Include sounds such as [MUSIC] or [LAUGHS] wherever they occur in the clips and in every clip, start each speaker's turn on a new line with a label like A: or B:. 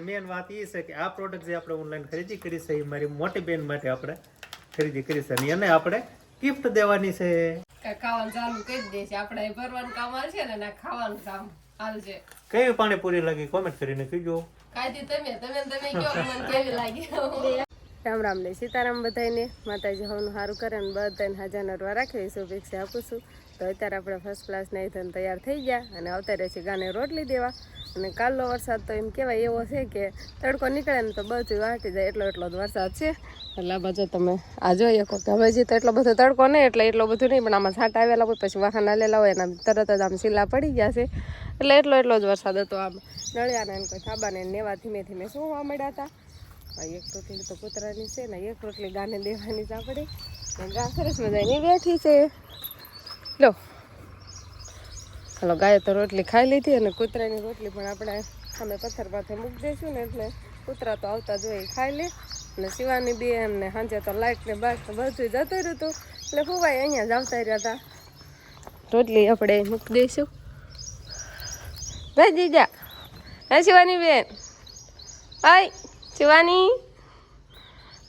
A: Main વાત એ છે કે આ પ્રોડક્ટ જે આપણે ઓનલાઈન ખરીદી કરી છે એ મારી મોટી બેન માટે આપણે ખરીદી કરી છે. અને એને આપણે ગિફ્ટ દેવાની છે.
B: ખાવાનું ચાલુ કરી દેશે આપણે ભરવાનું કામ છે ને ના ખાવાનું કામ હાલશે
A: કઈ પાણીપુરી લાગી? કોમેન્ટ કરીને કહેજો.
B: કાંઈ તમે તમે તમે કયો મને કેવી લાગી. રામ રામ ને સીતારામ બધાને માતાજી હવનું સારું કરે અને બધાને હાજર નરવા રાખે. એવી શુભેચ્છા આપું છું. તો અત્યારે આપણે ફર્સ્ટ ક્લાસ થઈને તૈયાર થઈ ગયા અને આવતા રહે છે ગાને રોટલી દેવા. અને કાલનો વરસાદ તો એમ કહેવાય એવો છે કે તડકો નીકળે ને તો બધું વાટી જાય. એટલો એટલો જ વરસાદ છે. એટલે આ બાજુ તમે આ જોઈએ કહો કે હવે તો એટલો બધો તડકો નહીં, એટલે એટલો બધું નહીં, પણ આમાં છાંટ આવેલા હોય, પછી વાહન આલેલા હોય, એના તરત જ આમ સીલા પડી ગયા છે. એટલે એટલો એટલો જ વરસાદ હતો આમ. નળિયાને કોઈ થાબાને નેવા ધીમે ધીમે હોવા મળ્યા હતા. એક રોટલી તો કૂતરાની છે ને એક રોટલી ગાને દેવાની આપણે. ગા સરસ મજાની બેઠી છે. લો. હલો, ગાય તો રોટલી ખાઈ લીધી અને કૂતરાની રોટલી પણ આપણે અમે પથ્થર પાસે મૂકી દઈશું ને એટલે કૂતરા તો આવતા જોઈએ ખાઈ લે. અને શિવાની બે એમને સાંજે તો લાઇટ ને બસ તો બધું જતું રહ્યું હતું એટલે ફુવાઈ અહીંયા જ આવતા રહ્યા હતા રોટલી આપણે મૂકી દઈશું. ભાઈ જીજા. હે શિવાની બેન. હાય. શિવાની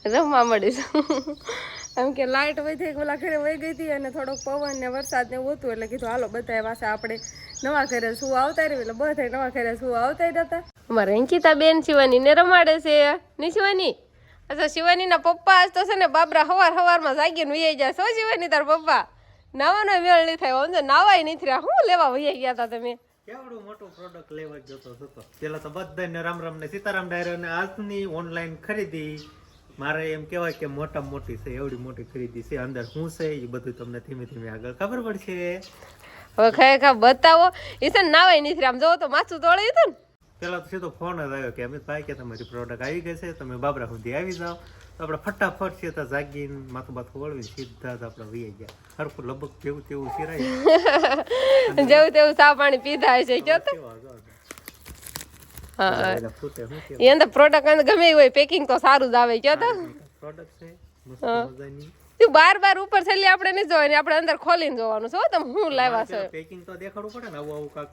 B: રમવા મળીશું. એમ કે લાઇટ થઈ ઓલા ઘરે વહી ગઈ હતી અને થોડોક પવન ને વરસાદ ને હતું એટલે કીધું, હાલો બધા પાસે આપણે નવા ઘરે શું આવતા રહ્યું એટલે બધા નવા ઘરે શું આવતા હતા. અમારે અંકિતા બેન શિવાની ને રમાડે છે. ની શિવાની? અચ્છા, શિવાનીના પપ્પા આજ તો છે ને બાબરા હવાર હવારમાં જાગીને વૈયા જાય શું શિવાની તાર પપ્પા. નાવાનો મેળ નહીં થાય નાવાય નહીં થયા. શું લેવા વૈયા ગયા હતા તમે?
A: કેવડું મોટું પ્રોડક્ટ લેવા જતો. હતો પેલા તો બધાને રામ રામ ને સીતારામ ડાયરો ને આજની ઓનલાઈન ખરીદી. મારે એમ કહેવાય કે મોટા મોટી છે એવડી મોટી ખરીદી છે. અંદર શું છે એ બધું તમને ધીમે ધીમે આગળ ખબર પડશે.
B: હવે ખરેખર બતાવો. એ છે ને નાવાય નથી આમ જોવો તો માથું તોળ્યું હતું
A: પેલા તો સીધો ફોન જ આવ્યો કે અમિતભાઈ કે તમારી પ્રોડક્ટ આવી ગઈ છે? તમે બાબરા સુધી આવી જાઓ. તો આપણે ફટાફટ છે તો જાગીને માથું બાથું વળવી સીધા જ આપણે વહી ગયા. સરખું લબક જેવું તેવું સિરાય. [LAUGHS]
B: જેવું તેવું સા પાણી પીધા છે કે તો. હા.
A: એટલે ફૂટે શું કે
B: એ અંદર પ્રોડક્ટ ગમે હોય પેકિંગ તો સારું જ આવે કે તો.
A: પ્રોડક્ટ છે મસ્ત મજાની.
B: તું બાર બાર ઉપર છેલ્લે આપણે નહીં જોવાની આપણે અંદર ખોલીને જોવાનું છે હો તમે હું લાવ્યા છો?
A: પેકિંગ તો દેખાડવું પડે ને આવું આવું કાક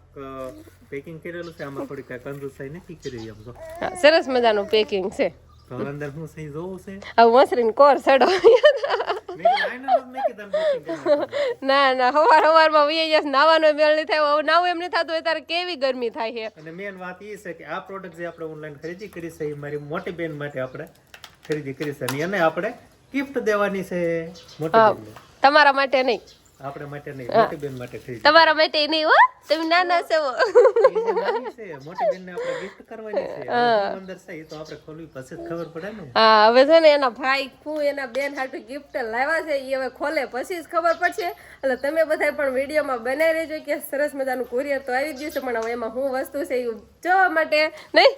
A: પેકિંગ કરેલું છે આમાં થોડી કાંઈક કંજુસાઈ નથી કરી એમ તો.
B: સરસ મજાનું પેકિંગ છે.
A: અંદર છે ઈ જોવું છે
B: હવે મસરીન કોર સડો
A: મેં મેં.
B: ના ના હવાર હવારમાં વી જશે નાવાનો મેળ નહીં થાય હવે નાવું એમ નહીં થતું ત્યારે કેવી ગરમી થાય છે
A: અને મેન વાત એ છે કે આ પ્રોડક્ટ જે આપણે ઓનલાઈન ખરીદી કરી છે એ મારી મોટી બેન માટે આપણે ખરીદી કરી છે અને એને આપણે ગિફ્ટ દેવાની છે મોટી બેનને
B: તમારા માટે નહીં
A: આપણે માટે નહીં મોટી બેન માટે ખરીદી
B: તમારા માટે નહીં હો તમે નાના છો.
A: મોટી બેનને આપણે ગિફ્ટ કરવાની છે અંદર છે તો આપણે ખોલવી પછી જ ખબર પડે ને.
B: હા હવે છે ને એના ભાઈ હું એના બેન હાટુ ગિફ્ટ લાવ્યા છે એ હવે ખોલે પછી જ ખબર પડશે. એટલે તમે બધા પણ વિડીયોમાં બનાવી રહેજો કે સરસ મજાનું કુરિયર તો આવી જ ગયું છે પણ હવે એમાં હું વસ્તુ છે એ જોવા માટે નહીં?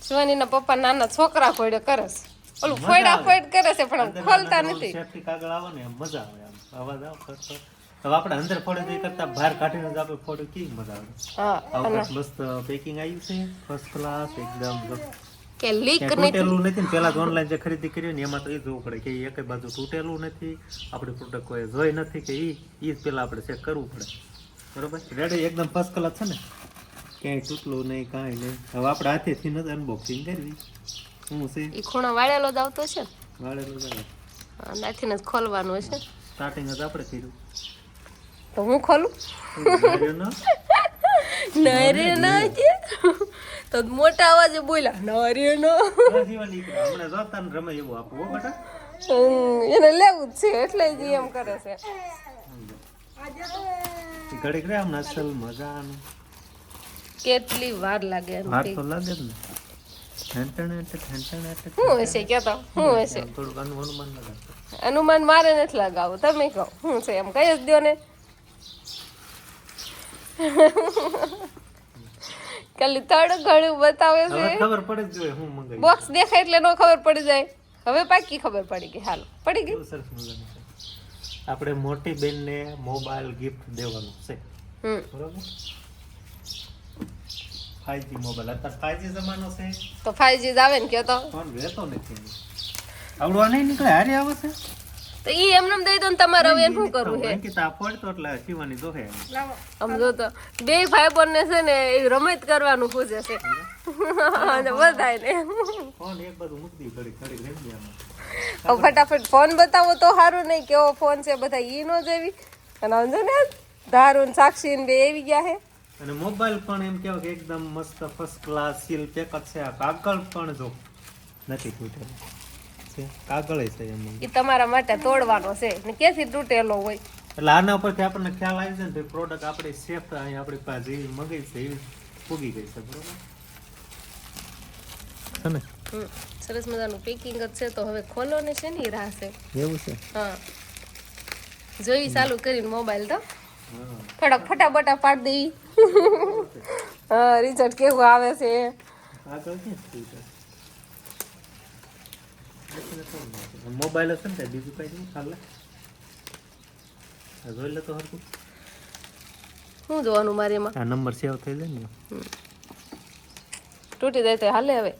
B: સુવાનીના પપ્પા નાના છોકરા ખોડ્યો કરે છે ઓલું ફોડા ફોડ કરે છે પણ ખોલતા નથી.
A: સેફટી કાગળ આવે ને મજા આવે આમ. અવાજ આવે ખરખર. હવે આપણે અંદર ફોડે તે કરતા બહાર કાઢીને જ આપણે ફોડે કેવી મજા આવે.
B: હા
A: આવું મસ્ત પેકિંગ આવ્યું છે ફર્સ્ટ ક્લાસ એકદમ
B: કે લીક
A: નથી. તૂટેલું નથી પેલા તો ઓનલાઈન જે ખરીદી કરી ને એમાં તો એ જોવું પડે કે એક બાજુ તૂટેલું નથી આપણી પ્રોડક્ટ કોઈ જોઈ નથી કે ઈ એ જ પેલા આપણે ચેક કરવું પડે. બરોબર? રેડી એકદમ ફર્સ્ટ ક્લાસ છે ને. ક્યાંય તૂટલું નહીં કાંઈ નહીં. હવે આપણે હાથેથી નથી અનબોક્સિંગ કરવી. શું છે?
B: એ ખૂણો વાળેલો જ આવતો છે
A: વાળેલો જ
B: હા, નાથીને જ ખોલવાનું હશે.
A: સ્ટાર્ટિંગ જ આપણે કર્યું.
B: તો હું ખોલું?
A: નરે નો?
B: છે તો મોટા અવાજે બોલ્યા નરે નો?
A: હમણાં જોતા ને રમે એવું આપવું બેટા.
B: એને લેવું જ છે એટલે જ એમ કરે છે.
A: ઘડીક રે હમણાં અસલ મજાનું.
B: કેટલી વાર લાગે
A: વાર તો લાગે ને ઠેંટણે એટલે ઠેંટણે એટલે
B: શું હશે હશે?
A: અનુમાન
B: મારે નથી લગાવું તમે કહો. શું છે એમ કહી જ દો ને. ખાલી થોડું ઘણું બતાવે છે.
A: ખબર પડે જોઈએ હું મંગાવ્યું.
B: બોક્સ દેખાય એટલે નો ખબર પડી જાય. હવે પાકી ખબર પડી ગઈ. હાલો પડી ગઈ.
A: આપણે મોટી બેનને મોબાઈલ ગિફ્ટ દેવાનું છે. બરોબર? ફાઈવજી મોબાઈલ અત્યારે ફાઈવજી જમાનો છે.
B: તો ફાઈવ જ આવે ને કે તો?
A: પણ રહેતો નથી. આવડું આ નહીં નીકળે? હારે આવે છે?
B: તો ઈ એમને દઈ દો ને તમારે હવે શું કરવું હે?
A: અંકિતા ફોડતો એટલે શિવાની જોહે
B: આમ જો તો બે ફાઈબર ને છે ને એ રમત કરવાનું પૂછે છે. અને બધાય ને.
A: ફોન એક બધું મૂકી દી ઘડી ઘડી આમાં.
B: હવે ફટાફટ ફોન બતાવો તો સારું નહીં કેવો ફોન છે બધા ઈ નો જેવી અને સમજો ને ધારું ને સાક્ષી ને બે એવી ગયા હે.
A: અને મોબાઈલ પણ એમ કહેવાય કે એકદમ મસ્ત ફર્સ્ટ ક્લાસ સીલ પેક જ છે. આ કાગળ પણ જો નથી તૂટેલો. છે? કાગળ છે એમ.
B: એ તમારા માટે તોડવાનો છે. ને કેથી તૂટેલો હોય?
A: એટલે આના ઉપરથી આપણને ખ્યાલ આવી જાય ને પ્રોડક્ટ આપણી સેફ અહીં આપણી પાસે જેવી મગી છે એવી ફૂગી ગઈ છે બરોબર? છે ને
B: હમ, સરસ મજાનું પેકિંગ જ છે તો હવે ખોલો ને છે ને રાહ છે.
A: એવું છે?
B: હા. જોઈ ચાલુ કરીને મોબાઈલ તો. થોડાક ફટાફટા પાડી દઈ. હા રિઝલ્ટ કેવું આવે છે?
A: મોબાઈલ હશે ને બીજું કઈ નહીં ખાલે જોઈ લે તો હરકું
B: શું જોવાનું મારે એમાં?
A: આ નંબર સેવ થઈ જાય ને
B: તૂટી જાય તો હાલે હવે.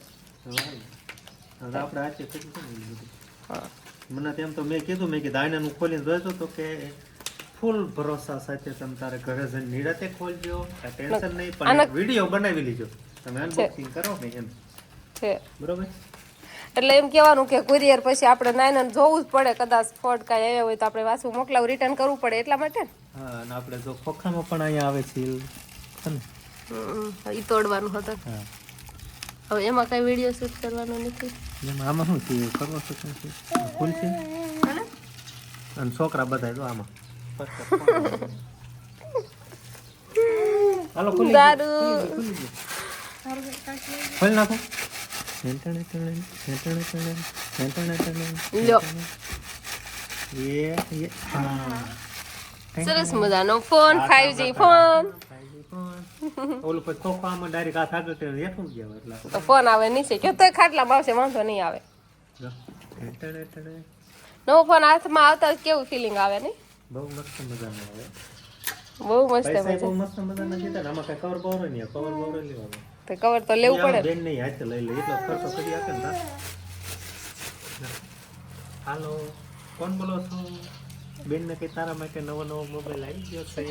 A: આપણે બધું.
B: હા.
A: મને તેમ તો મેં કીધું મેં કીધું આઈનાનું ખોલીને જોઈતો તો કે ફૂલ ભરોસા સાથે તમે તારે ઘરે જઈને નિરાતે ખોલજો ટેન્શન નહીં પણ વીડિયો બનાવી લીજો. તમે અનબોક્સિંગ કરો ને એમ.
B: છે.
A: બરોબર?
B: એટલે એમ કહેવાનું કે કુરિયર પછી આપણે નાઈન જોવું જ પડે કદાચ ફોડ કાંઈ આવ્યા હોય તો આપણે પાછું મોકલાવું રિટર્ન કરવું પડે એટલા માટે
A: હા અને આપણે જો ખોખામાં પણ અહીંયા આવે છે
B: એ તોડવાનું હતું. હવે એમાં કઈ વીડિયો શૂટ કરવાનો નથી.
A: એમાં આમાં શું છે? કરવો છે છે ફૂલ છે? અને છોકરા બધા તો આમાં. હાલો ખુલી
B: દારૂ
A: ખુલી નાખો
B: સરસ મજાનો ફોન ફાઈવ જી ફોન.
A: ઓલું પછી ખોખો આમાં ડાયરેક્ટ હાથ આગળ કરીને હેઠું ગયા એટલે
B: તો ફોન આવે નીચે કે તો ખાટલામાં આવશે વાંધો નહીં આવે. નવો ફોન હાથમાં આવતા કેવું ફિલિંગ આવે નહીં?
A: બહુ મસ્ત મજાનો આવે
B: બહુ મસ્ત મજા.
A: બહુ મસ્ત મજાના ને આમાં કઈ કવર બવર નહીં કવર બવર લેવાનું.
B: તો કવર તો લેવું પડે.
A: બેન નહીં હાથે લઈ લે એટલો ખર્ચો કરી આપે ને. હાલો કોણ બોલો છો? બેન ને કઈ તારા માટે નવો નવો મોબાઈલ આવી ગયો છે?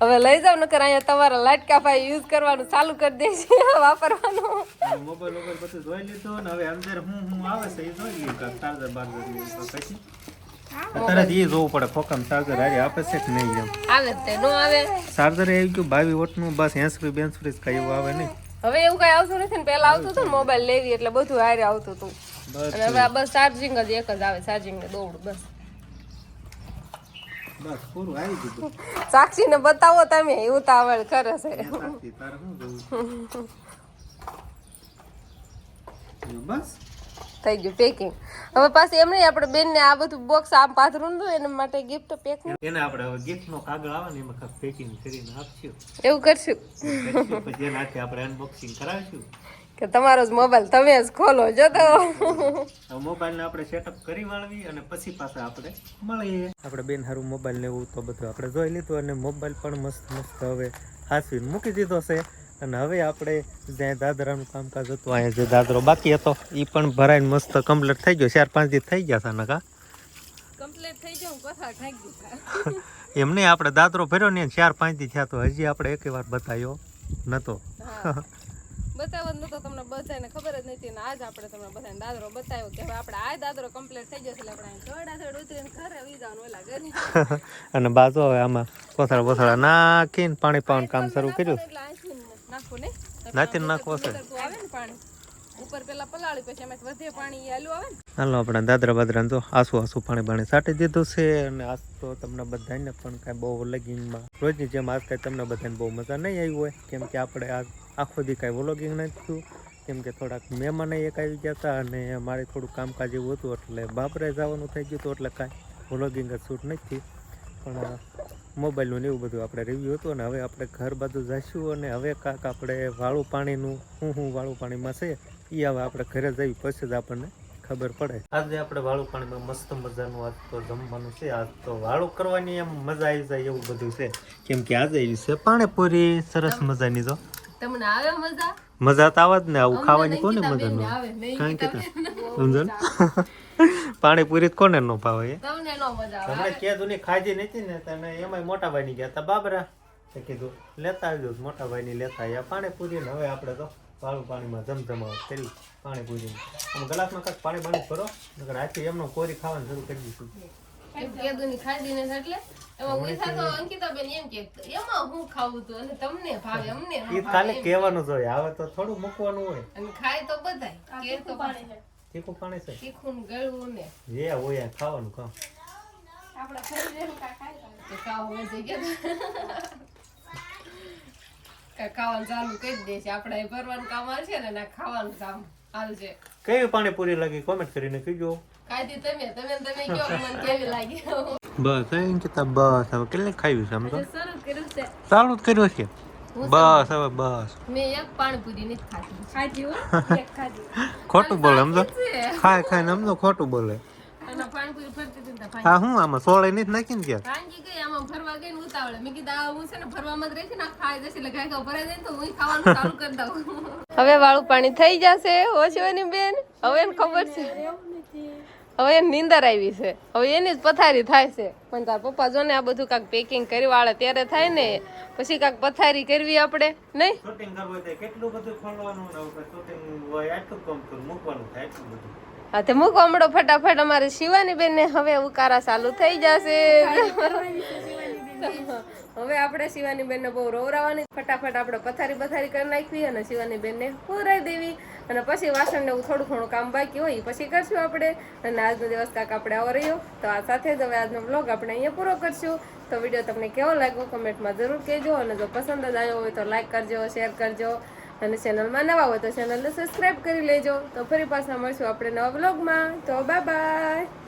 B: હવે લઈ જાવ નકર અહીંયા તમારા લાટકા ભાઈ યુઝ કરવાનું ચાલુ કરી દેશે વાપરવાનું.
A: મોબાઈલ મોબાઈલ બધું જોઈ લીધું ને હવે અંદર હું હું આવે છે એ જોઈ લીધું ચાર્જર બાર્જર પછી? તરત એ જોવું પડે ખોખામાં ચાર્જર હારી આપે છે કે નહીં એમ.
B: આવે તે નો આવે.
A: ચાર્જર આવી ગયું બાવીસ વોટનું બસ એસી બેન્સરી કઈ એવું આવે નહીં.
B: હવે એવું કઈ આવતું નથી ને પેલા આવતું હતું ને મોબાઈલ લેવી એટલે બધું હારે આવતું હતું. અને હવે આ બસ ચાર્જિંગ જ એક જ આવે ચાર્જિંગ ને દોડ બસ.
A: સાક્ષી
B: સાક્ષીને બતાવો તમે એવું તો કરે છે. [LAUGHS]
A: બસ.
B: થઈ ગયું પેકિંગ હવે પાછી એમ નહીં આપણે બેનને આ બધું બોક્સ આમ પાથરું હતું એના માટે ગિફ્ટ પેક
A: એને આપણે હવે gift નો કાગળ આવે ને એમાં પેકિંગ કરીને આપશું.
B: એવું કરશું.
A: પછી એનાથી આપણે અનબોક્સિંગ કરાવીશું.
B: કે તમારો જ મોબાઈલ તમે જ ખોલો જો તો.
A: મોબાઈલ ને આપણે સેટઅપ કરી વાળવી અને પછી પાછા આપણે મળીએ. આપણે બેન હારું મોબાઈલ લેવું તો બધું આપણે જોઈ લીધું અને મોબાઈલ પણ મસ્ત મસ્ત હવે હાસવીને મૂકી દીધો છે. અને હવે આપણે જ્યાં દાદરાનું કામકાજ હતું અહીંયા જે દાદરો બાકી હતો એ પણ ભરાઈને મસ્ત કમ્પ્લીટ થઈ ગયો. ચાર પાંચ દિવસ થઈ ગયા છે નકા? [LAUGHS] એમ નહીં આપણે દાદરો ભર્યો ને ચાર પાંચ દિવસ થયા તો હજી આપણે એક વાર બતાવ્યો નતો.
B: બતાવવા નતો તમને બધાને ખબર જ નથી ને આજ આપણે તમને બધાને દાદરો બતાવ્યો કે હવે આપણે આ દાદરો કમ્પ્લીટ થઈ જશે એટલે આપણે થોડા થોડા ઉતરીને ખરે આવી જવાનું ઓલા ઘરે. [LAUGHS]
A: અને બાજુ હવે આમાં કોથળા બોથળા નાખીને પાણી પાવાનું કામ શરૂ કર્યું.
B: નાખો ને?
A: નાખીને નાખવો છે.
B: આવે ને પાણી. ઉપર પેલા પલાળી પછી એમાં વધે પાણી આલુ આવે ને?
A: હાલો આપણે દાદરા બાદરા તો આસુ આસુ પાણી પાણી સાટી દીધું છે અને આજ તો તમને બધાને પણ કાંઈ બહુ લગીનમાં રોજની જેમ આજ કાંઈ તમને બધાને બહુ મજા નહીં આવી હોય કેમ કે આપણે આજ આખો દી કાંઈ વ્લોગિંગ નથી થયું કેમ કે થોડાક મહેમાન એક આવી ગયા હતા અને મારે થોડું કામકાજ એવું હતું એટલે બાપરે જવાનું થઈ ગયું હતું એટલે કાંઈ વ્લોગિંગ જ શૂટ નથી પણ મોબાઈલનું ને એવું બધું આપણે રિવ્યુ હતું અને હવે આપણે ઘર બાજુ જઈશું અને હવે કાંક આપણે વાળું પાણીનું શું શું વાળું પાણીમાં છે એ હવે આપણે ઘરે જઈ પછી જ આપણને ખબર પડે. આજે આપણે વાળું પાણીમાં મસ્ત મજાનું આજ તો જમવાનું છે આજ તો વાળું કરવાની એમ મજા આવી જાય એવું બધું છે. કેમ કે આજે એવી છે પાણીપુરી સરસ મજાની તો
B: તમને આવે મજા?
A: મજા તો આવે જ ને આવું ખાવાની કોને મજા ન?
B: આવે મેં
A: કે સમજો ને પાણીપુરી કોને નો ભાવે
B: તમને નો મજા આવે.
A: તમને કે દુની ખાજી નથી ને તને એમાંય મોટા ભાઈ ની ગયા તા બાબરા. તે કીધું લેતા આવજો. મોટા ભાઈ ની લેતા આવ્યા પાણીપુરી ને હવે આપણે તો વાળું પાણીમાં જમજમાવટ કરી. પાણીપુરી આમ ગ્લાસમાં કાંઈક પાણી પાણી કરો નકર આથી એમનો કોરી ખાવાનું શરૂ કરી દીધું.
B: ખાધી ને એટલે. એમાં તો અંકિતાબેન એમ કે એમાં હું ખાવું તું? અને તમને ભાવે અમને ન
A: એ
B: ભાવે
A: ખાલી
B: એમ.
A: કહેવાનું જોઈએ હવે તો થોડું મૂકવાનું હોય.
B: ખાય તો બધાય. કે તો
A: તીખું પાણી છે?
B: તીખું ને ગળવું ને.
A: જે હોય ખાવાનું કામ
B: તો ખાવું હોય છે કે ખાવાનું ચાલુ કરી છે. આપણે ભરવાનું કામ આવશે ને ના ખાવાનું કામ આવશે
A: કેવી પાણીપુરી લાગી? કોમેન્ટ કરીને કહેજો.
B: ખાધી તમે તમે તમે કયો મને કેવી લાગી?
A: બસ એમ કે બસ. હવે કેટલે ખાયું છે આમ તો?
B: શરૂ કર્યું છે.
A: સારું કર્યું છે. બસ હવે બસ.
B: મેં એક પાણીપુરી નથી ખાધી. ખાધી [LAUGHS]
A: ખોટું બોલે સમજો? ખાય ખાય ને સમજો ખોટું બોલે. હા હું આમાં સોળે નથી નાખી ને ક્યાં
B: ભાંગી ગઈ આમાં ફરવા ગઈ ને ઉતાવળે. મેં કીધું આ હું છે ને ફરવામાં જ રહી છે ને ખાઈ જશે. એટલે ગાય ગાય ભરાઈ જાય તો હું ખાવાનું ચાલુ કરી દઉં. [LAUGHS] હવે વાળું પાણી થઈ જશે ઓછવાની બેન? હવે એને ખબર છે. હવે એને નીંદર આવી છે. હવે એની જ પથારી થાય છે. પણ તાર પપ્પા જો ને આ બધું કાંક પેકિંગ કરી વાળે ત્યારે થાય ને પછી કાંક પથારી કરવી આપણે નહીં?
A: કેટલું બધું ખોલવાનું ને હવે શૂટિંગ હોય આટલું કામ કરું મૂકવાનું થાય એટલું બધું.
B: હા તે મૂકો હમણાં ફટાફટ. અમારે શિવાની બેન ને હવે ઉકારા ચાલુ થઈ જશે. [LAUGHS] હવે આપણે શિવાની બેન ને બહુ રોવરાવાની. ફટાફટ આપણે પથારી પથારી કરી નાખવી અને શિવાની બેન ને પુરાઈ દેવી. અને પછી વાસણ ને એવું થોડું ઘણું કામ બાકી હોય પછી કરશું આપણે. અને આજનો દિવસ કાંક આપણે આવો રહ્યો. તો આ સાથે જ હવે આજનો બ્લોગ આપણે અહીંયા પૂરો કરશું. તો વીડિયો તમને કેવો લાગ્યો કમેન્ટમાં જરૂર કહેજો. અને જો પસંદ જ આવ્યો હોય તો લાઈક કરજો શેર કરજો. અને ચેનલમાં નવા હોય તો ચેનલને સબસ્ક્રાઈબ કરી લેજો. તો ફરી પાછા મળશું આપણે નવા બ્લોગમાં તો બાય બાય